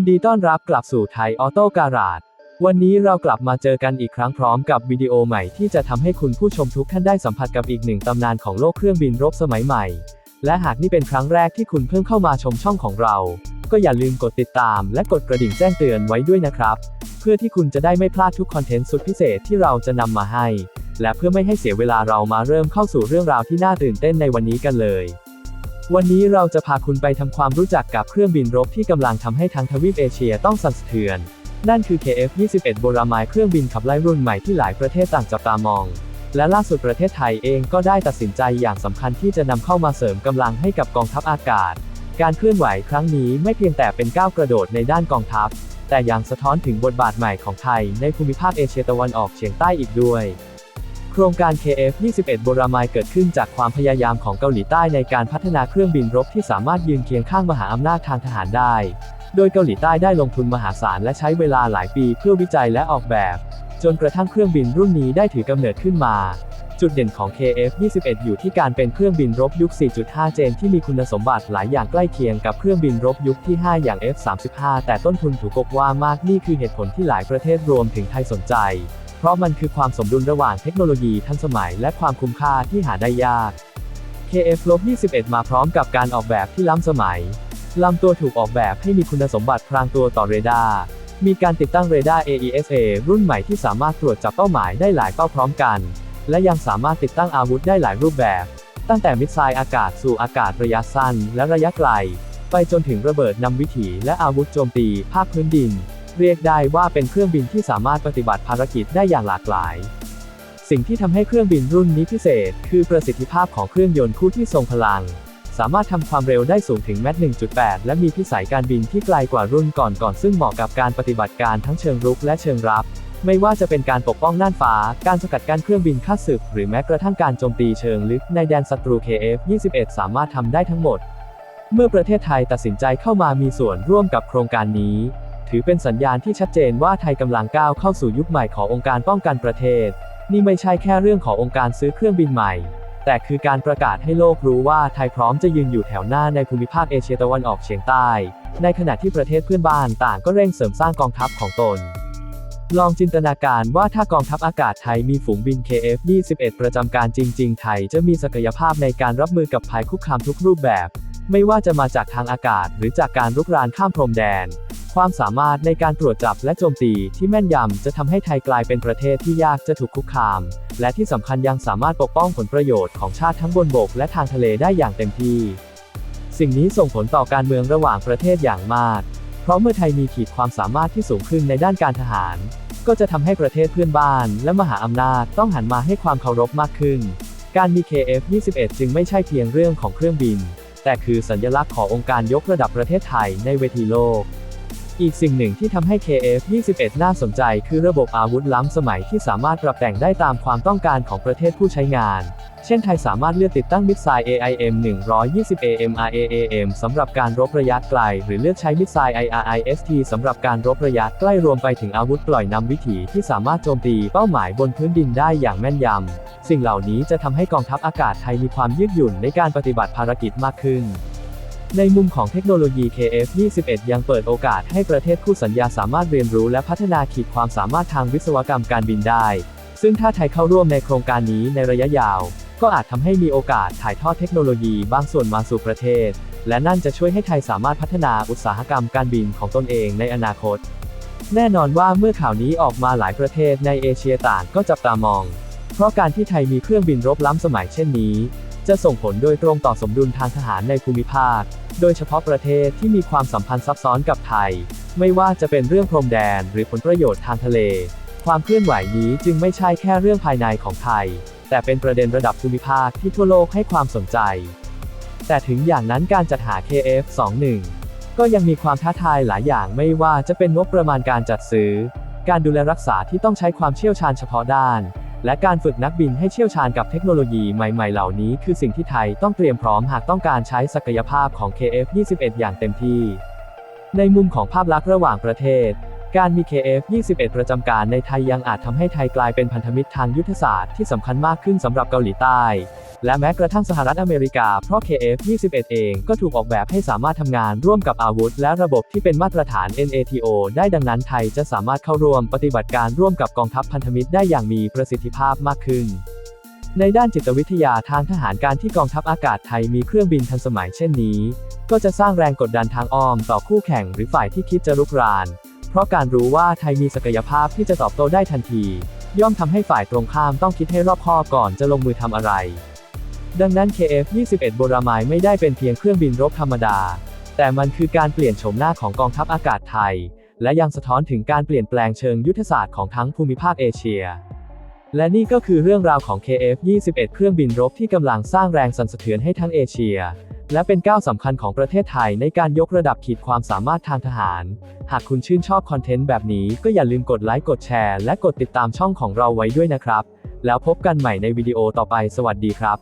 นดีต้อนรับกลับสู่ไทยออโต้การาดวันนี้เรากลับมาเจอกันอีกครั้งพร้อมกับวิดีโอใหม่ที่จะทำให้คุณผู้ชมทุกท่านได้สัมผัสกับอีกหนึ่งตำนานของโลกเครื่องบินรบสมัยใหม่ และหากนี่เป็นครั้งแรกที่คุณเพิ่งเข้ามาชมช่องของเรา ก็อย่าลืมกดติดตาม และกดกระดิ่งแจ้งเตือนไว้ด้วยนะครับ เพื่อที่คุณจะได้ไม่พลาดทุกคอนเทนต์สุดพิเศษที่เราจะนำมาให้ และเพื่อไม่ให้เสียเวลาเรามาเริ่มเข้าสู่เรื่องราวที่น่าตื่นเต้นในวันนี้กันเลย วันนี้เราจะพาคุณไปทำความรู้จักกับเครื่องบินรบที่กำลังทำให้ทางทวีปเอเชียต้องสั่นสะเทือน นั่นคือ KF-21 โบรามายเครื่องบินขับไล่รุ่นใหม่ที่หลายประเทศต่างจับตามอง และล่าสุดประเทศไทยเองก็ได้ตัดสินใจอย่างสำคัญที่จะนำเข้ามาเสริมกำลังให้กับกองทัพอากาศ การเคลื่อนไหวครั้งนี้ไม่เพียงแต่เป็นก้าวกระโดดในด้านกองทัพ แต่ยังสะท้อนถึงบทบาทใหม่ของไทยในภูมิภาคเอเชียตะวันออกเฉียงใต้อีกด้วย โครงการ KF-21 โบรามายเกิดขึ้นจากความพยายามของเกาหลีใต้ในการพัฒนาเครื่องบินรบที่สามารถยืนเคียงข้างมหาอำนาจทางทหารได้ โดยเกาหลีใต้ได้ลงทุนมหาศาลและใช้เวลาหลายปีเพื่อวิจัยและออกแบบ จนกระทั่งเครื่องบินรุ่นนี้ได้ถือกำเนิดขึ้นมา จุดเด่นของ KF-21 อยู่ที่การเป็นเครื่องบินรบยุค 4.5 เจนที่มีคุณสมบัติหลายอย่างใกล้เคียงกับเครื่องบินรบยุคที่ 5 อย่าง F-35 แต่ต้นทุนถูกกว่ามากนี่คือเหตุผลที่หลายประเทศรวมถึงไทยสนใจ เพราะมันคือความสมดุลระหว่างเทคโนโลยีทันสมัยและความคุ้มค่าที่หาได้ยาก KF-21 มาพร้อมกับการออกแบบที่ล้ำสมัย ลำตัวถูกออกแบบให้มีคุณสมบัติพรางตัวต่อเรดาร์ มีการติดตั้งเรดาร์ AESA รุ่นใหม่ที่สามารถตรวจจับเป้าหมายได้หลายเป้าพร้อมกัน และยังสามารถติดตั้งอาวุธได้หลายรูปแบบ ตั้งแต่มิสไซล์อากาศสู่อากาศระยะสั้นและระยะไกล ไปจนถึงระเบิดนำวิถีและอาวุธโจมตีภาคพื้นดิน เรียกได้ว่าเป็นเครื่องบินที่สามารถปฏิบัติภารกิจได้อย่างหลากหลาย สิ่งที่ทำให้เครื่องบินรุ่นนี้พิเศษ คือประสิทธิภาพของเครื่องยนต์คู่ที่ทรงพลัง สามารถทำความเร็วได้สูงถึงแมท1.8 และมีพิสัยการบินที่ไกลกว่ารุ่นก่อนๆซึ่งเหมาะกับการปฏิบัติการทั้งเชิงรุกและเชิงรับ ไม่ว่าจะเป็นการปกป้องน่านฟ้า การสกัดกั้นเครื่องบินข้าศึก หรือแม้กระทั่งการโจมตีเชิงลึกในแดนศัตรู KF-21 สามารถทำได้ทั้งหมด เมื่อประเทศไทยตัดสินใจเข้ามามีส่วนร่วมกับโครงการนี้ ถือเป็นสัญญาณที่ชัดเจนว่าไทยกำลังก้าวเข้าสู่ยุคใหม่ขององค์การป้องกันประเทศ นี่ไม่ใช่แค่เรื่องขององค์การซื้อเครื่องบินใหม่ แต่คือการประกาศให้โลกรู้ว่าไทยพร้อมจะยืนอยู่แถวหน้าในภูมิภาคเอเชียตะวันออกเฉียงใต้ ในขณะที่ประเทศเพื่อนบ้านต่างก็เร่งเสริมสร้างกองทัพของตน ลองจินตนาการว่าถ้ากองทัพอากาศไทยมีฝูงบิน KF-21 ประจำการจริง ๆ ไทยจะมีศักยภาพในการรับมือกับภัยคุกคามทุกรูปแบบ ไม่ว่าจะมาจากทางอากาศหรือจากการรุกรานข้ามพรมแดน ความสามารถในการตรวจจับและโจมตีที่แม่นยำจะทำให้ไทยกลายเป็นประเทศที่ยากจะถูกคุกคาม และที่สำคัญยังสามารถปกป้องผลประโยชน์ของชาติทั้งบนบกและทางทะเลได้อย่างเต็มที่ สิ่งนี้ส่งผลต่อการเมืองระหว่างประเทศอย่างมาก เพราะเมื่อไทยมีขีดความสามารถที่สูงขึ้นในด้านการทหาร ก็จะทำให้ประเทศเพื่อนบ้าน และมหาอำนาจต้องหันมาให้ความเคารพมากขึ้น การมี KF-21 จึงไม่ใช่เพียงเรื่องของเครื่องบิน แต่คือสัญลักษณ์ขององค์การยกระดับประเทศไทยในเวทีโลก อีกสิ่งหนึ่งที่ทำให้ KF-21 น่าสนใจคือระบบอาวุธล้ำสมัยที่สามารถปรับแต่งได้ตามความต้องการของประเทศผู้ใช้งาน เช่นไทยสามารถเลือกติดตั้งมิสไซล์ AIM 120 AMRAAM สำหรับการรบระยะไกล หรือเลือกใช้มิสไซล์ IRIST สำหรับการรบระยะใกล้รวมไปถึงอาวุธปล่อยนำวิถีที่สามารถโจมตีเป้าหมายบนพื้นดินได้อย่างแม่นยำ สิ่งเหล่านี้จะทำให้กองทัพอากาศไทยมีความยืดหยุ่นในการปฏิบัติภารกิจมากขึ้น ในมุมของเทคโนโลยี KF-21 ยังเปิดโอกาสให้ประเทศคู่สัญญาสามารถเรียนรู้และพัฒนาขีดความสามารถทางวิศวกรรมการบินได้ ซึ่งถ้าไทยเข้าร่วมในโครงการนี้ในระยะยาว ก็อาจทำให้มีโอกาสถ่ายทอดเทคโนโลยีบางส่วนมาสู่ประเทศ และนั่นจะช่วยให้ไทยสามารถพัฒนาอุตสาหกรรมการบินของตนเองในอนาคต แน่นอนว่าเมื่อข่าวนี้ออกมาหลายประเทศในเอเชียต่างก็จับตามอง เพราะการที่ไทยมีเครื่องบินรบล้ำสมัยเช่นนี้ จะส่งผลโดยตรงต่อสมดุลทางทหารในภูมิภาค โดยเฉพาะประเทศที่มีความสัมพันธ์ซับซ้อนกับไทย ไม่ว่าจะเป็นเรื่องพรมแดนหรือผลประโยชน์ทางทะเล ความเคลื่อนไหวนี้จึงไม่ใช่แค่เรื่องภายในของไทย แต่เป็นประเด็นระดับภูมิภาคที่ทั่วโลกให้ความสนใจ แต่ถึงอย่างนั้นการจัดหา KF-21 ก็ยังมีความท้าทายหลายอย่างไม่ว่าจะเป็นงบประมาณการจัดซื้อ การดูแลรักษาที่ต้องใช้ความเชี่ยวชาญเฉพาะด้าน และการฝึกนักบินให้เชี่ยวชาญกับเทคโนโลยีใหม่ ๆ เหล่านี้คือสิ่งที่ไทยต้องเตรียมพร้อมหากต้องการใช้ศักยภาพของ KF-21 อย่างเต็มที่ ในมุมของภาพลักษณ์ระหว่างประเทศ การมี KF-21 ประจำการในไทยยังอาจทำให้ไทยกลายเป็นพันธมิตรทางยุทธศาสตร์ที่สำคัญมากขึ้นสำหรับเกาหลีใต้ และแม้กระทั่งสหรัฐอเมริกา เพราะ KF-21 เองก็ถูกออกแบบให้สามารถทำงานร่วมกับอาวุธ และระบบที่เป็นมาตรฐาน NATO ได้ดังนั้นไทยจะสามารถเข้าร่วมปฏิบัติการร่วมกับกองทัพพันธมิตรได้อย่างมีประสิทธิภาพมากขึ้นในด้านจิตวิทยาทางทหารการที่กองทัพอากาศไทยมีเครื่องบินทันสมัยเช่นนี้ ก็จะสร้างแรงกดดันทางอ้อมต่อคู่แข่งหรือฝ่ายที่คิดจะรุกราน เพราะการรู้ว่าไทยมีศักยภาพที่จะตอบโต้ได้ทันที ย่อมทำให้ฝ่ายตรงข้ามต้องคิดให้รอบคอบก่อนจะลงมือทำอะไร ดังนั้น KF-21 โบรามายไม่ได้เป็นเพียงเครื่องบินรบธรรมดา แต่มันคือการเปลี่ยนโฉมหน้าของกองทัพอากาศไทย และยังสะท้อนถึงการเปลี่ยนแปลงเชิงยุทธศาสตร์ของทั้งภูมิภาคเอเชีย และนี่ก็คือเรื่องราวของ KF-21 เครื่องบินรบที่กำลังสร้างแรงสั่นสะเทือนให้ทั้งเอเชีย และเป็นก้าวสำคัญของประเทศไทยในการยกระดับขีดความสามารถทางทหาร หากคุณชื่นชอบคอนเทนต์แบบนี้ก็อย่าลืมกดไลค์ กดแชร์ และกดติดตามช่องของเราไว้ด้วยนะครับ แล้วพบกันใหม่ในวิดีโอต่อไป สวัสดีครับ